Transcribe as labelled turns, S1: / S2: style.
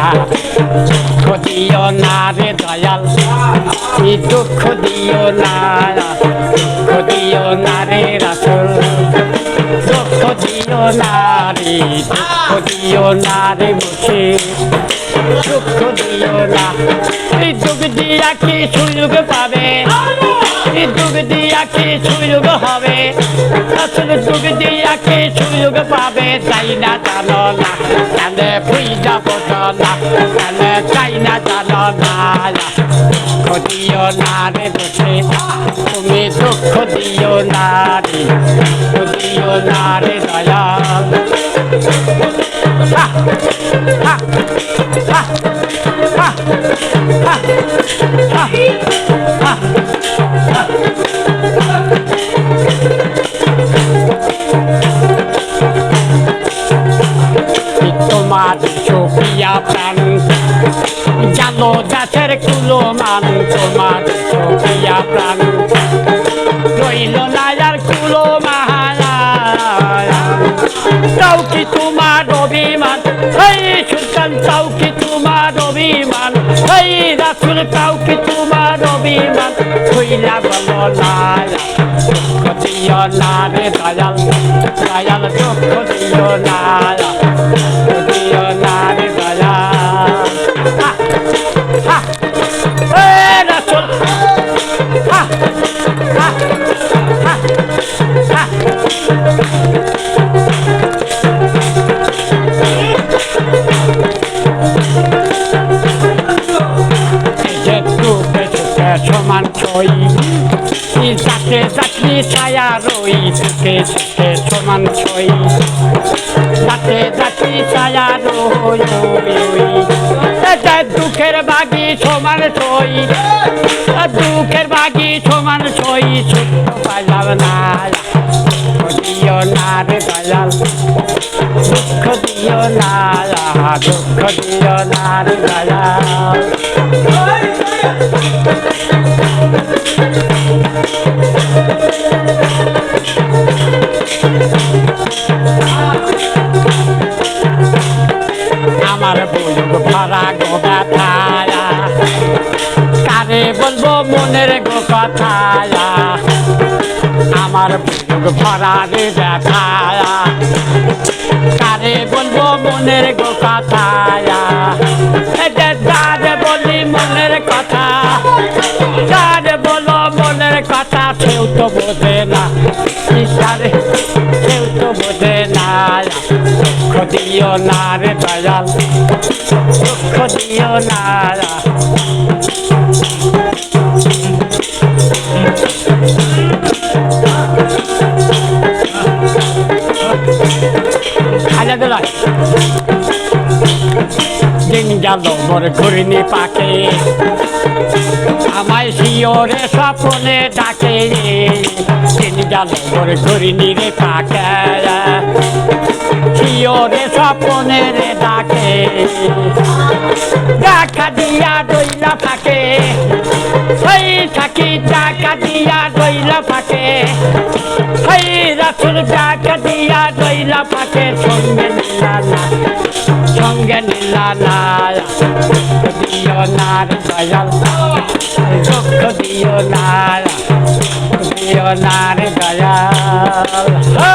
S1: দুঃখ দিও না রে দয়াল, এই দুঃখ দিও না, দুঃখ দিও না রে রাসুল। দুঃখ দিও না রে, দুঃখ দিও না রে মুখে দুঃখ দিও না, এই দুঃখ দিয়া কি সুযোগ পাবে? এই দুঃখ দিয়া কি সুযোগ হবে? আসলে দুঃখ দিয়া কি সুযোগ পাবে? তাই না জানো না কেন ফুই চাই না জানো না দুঃখ দিও না রে দোষে তুমি দুঃখ দিও না রে। দুঃখ দিও না রে দয়া তোমার চোখিয়া প্রাণ তোমার চোখিয়া প্রাণ রইল না আর কুলো মাহারা তাও কি তোমার অভিমান এই সুলতান তাও কি তোমার অভিমান এই রাসুল তাও কি তোমার অভিমান হইলা বলো না দিও না রে দয়াল দয়াল দুঃখ দিও না সমান ছই যাতে যাত্রী ছায়া রই টুকে টুকে সমান ছই যাতে যাত্রী ছায়া রই দুঃখের বাগি সমান ছই দুঃখের বাগি সমান ছই ছোট্ট পাইলাম না দিও না রে দয়াল দুঃখ দিও না, দুঃখ দিও না রে দয়াল আমার বুলুক ভরা গো ব্যথায়া কারে বলব মনের গো কথায়া? আমার বুক ভরা রে ব্যথায়া কারে বলব মনের গো কথায়া? যারে বলি মনের কথা, যারে বলো মনের কথা, কেউ তো বোঝে না। কেউ তো বোঝে দিও না রে দয়াল, দুঃখ দিও না। দিন গেল মোর ঘুরিনি পাকে, আমায় শিওরে স্বপনে ডাকে। দিন গেল মোর ঘুরিনি রে পাকে। শিওরে স্বপনে রে ডাকে। দেখা দিয়া দইলা ফাঁকে সেই থাকি টাকা দিয়া দইলা ফাঁকে সেই রাসুল টাকা দিয়া দইলা ফাঁকে সঙ্গে নিলা সঙ্গে নিলা না। দিও না দয়াল দিও না। দিও না দয়াল